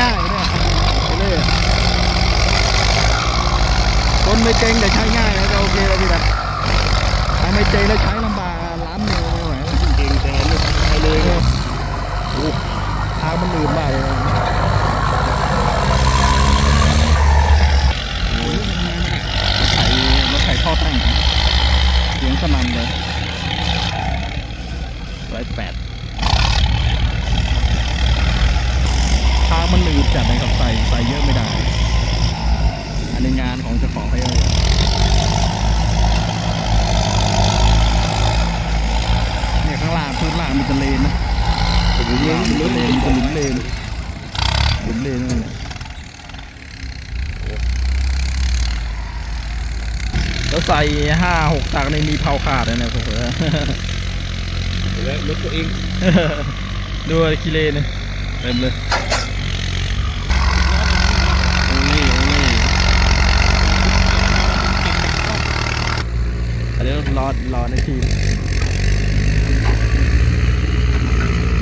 ง่ายเนี่ยโอเล่คนไม่เก่งแต่ใช้ง่ายนะก็โอเคแล้วพี่นะถ้าไม่เก่งแล้วใช้ลำบากล้ำเนี่ยไม่ไหวเก่งแต่ไม่ไปเลยโอ้ทางมันหนืดมากเลยนะโอ้ยไถรถไถท่อแต่งเสียงสนั่นเลยร้อยแปดทางมันหนืดจัดเลยครับ ใส่เยอะไม่ได้ อันนี้งานของเจ้าของเขาเองเนี่ยข้างล่างพื้นล่างมีแตะเลนนะหลุมเลนหลุมเลนหลุมเลนหลุมเลนนั่นแหละแล้วใส่ห้าหกตักในมีเผาขาดเลยนะผมเออแล้วรถตัวเองดูกิเลนนี่เต็มเลยโอ้นี่โอ้นี่ อันนี้รอรอในทีม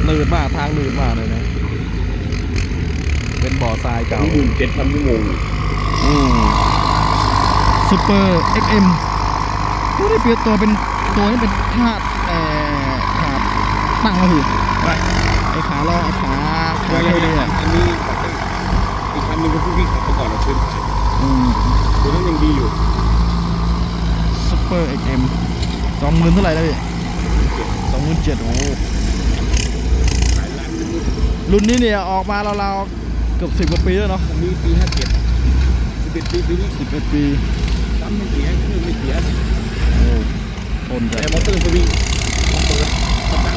หนืดมากทางหนืดมากเลยนะ เป็นบ่อทรายเก่าหมื่นเจ็ดพันชั่วโมงซูเปอร์ XM ตัวนี้เปลี่ยนตัวเป็นตัวนี้เป็นธาตุเอ่อขาตั้งมาถือไอ้ขาล้อไอ้ขาขาเทเลยอะอันนี้อีกคันหนึงก็ผู้วิ่งขับไปก่อนเราขึ้นอืมตัวนั้นยังดีอยู่ ซูเปอร์ XM สองหมื่นเท่าไหร่แล้วพี่สองหมื่นเจ็ดโอ้โหขายร้านนี้รุ่นนี้เนี่ยออกมาเราๆเกือบสิบกว่าปีแล้วเนาะอันนี้ปีห้าเจ็ดสิบเอ็ดปีปีนี้สิบเอ็ดปีตั้มไม่เสียเครื่องไม่เสียโอ้ทนใจแต่มอเตอร์สวิงมาเปิดมาตั้ง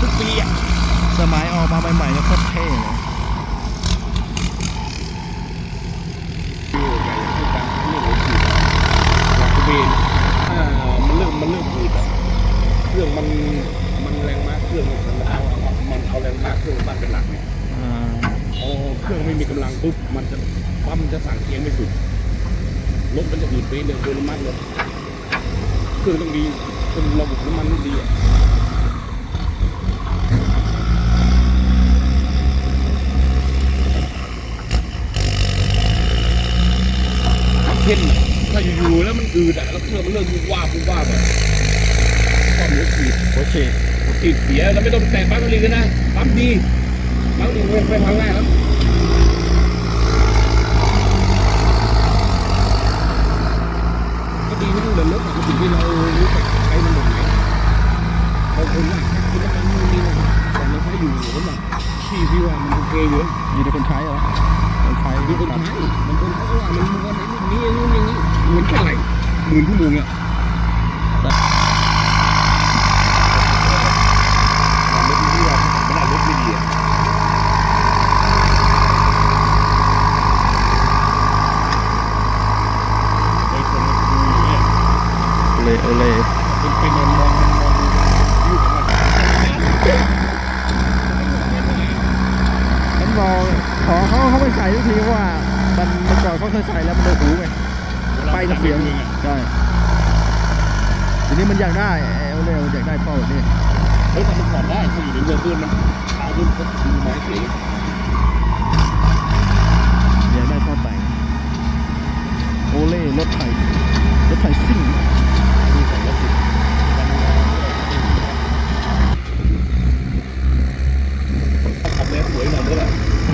ทุกปีอะสมัยออกมาใหม่ๆเนี่ยโคตรเท่เลย คือใหญ่คือการเรื่องของขีดอยากจะเบนถ้ามันเริ่มมันเริ่มอืดอะเครื่อง มันมันแรงมากเครื่องมันเอามันเอาแรงมากเครื่องมันเป็นหลักเนี่ยอ่าพอเครื่องไม่มีกำลังปุ๊บมันจะปั๊มมันจะสั่งเกียร์ไม่สุดรถมันจะอืดไปเรื่อยโดยน้ำมันรถเครื่องต้องดีเป็นระบบน้ำมันต้องดีอะเช่นถ้าอยู่ๆแล้วมันอืดอะแล้วเครื่องมันเริ่มวูบวาบวูบวาบอะ ก็เหมือนขีดโอเคขีดเสียแล้วไม่ต้องแตะปั๊มมันเลยกันนะปั๊มดีปั๊มดีไม่ไม่พังง่ายครับก็ดีนะเดินรถปกติที่เรารู้จักใช้มันแบบไหนบางคนว่าคิดว่ามันนู่นนี่นั่นแต่เราใช้อยู่แล้วแบบพี่พี่ว่ามันโอเคอยู่นะอยู่ที่คนใช้เหรอคนใช้มีคนใช้บางคนเขาก็ว่ามันมัวในรุ่นนี้นู่นอย่างนี้เหมือนเท่าไหร่หมื่นชั่วโมงอะรถที่ว่าไม่ได้รถไม่ดีอะไอ้คนมันดูเนี่ย โอเลโอเลเป็นไปนอนมองมองอยู่กับมันฉันบอกขอเขาเขาไม่ใส่ทุกทีเพราะว่ามันเมื่อก่อนเขาเคยใส่แล้วมันโดนหูไงไปจะเสียงใช่ทีนี้มันอยากได้ไอ้โอเลมันอยากได้ท่อแบบนี้เฮ้ยแต่มันถอดได้ถ้าอยู่ในเรือเพื่อนมันขาวขึ้นก็ถือไม้เสีย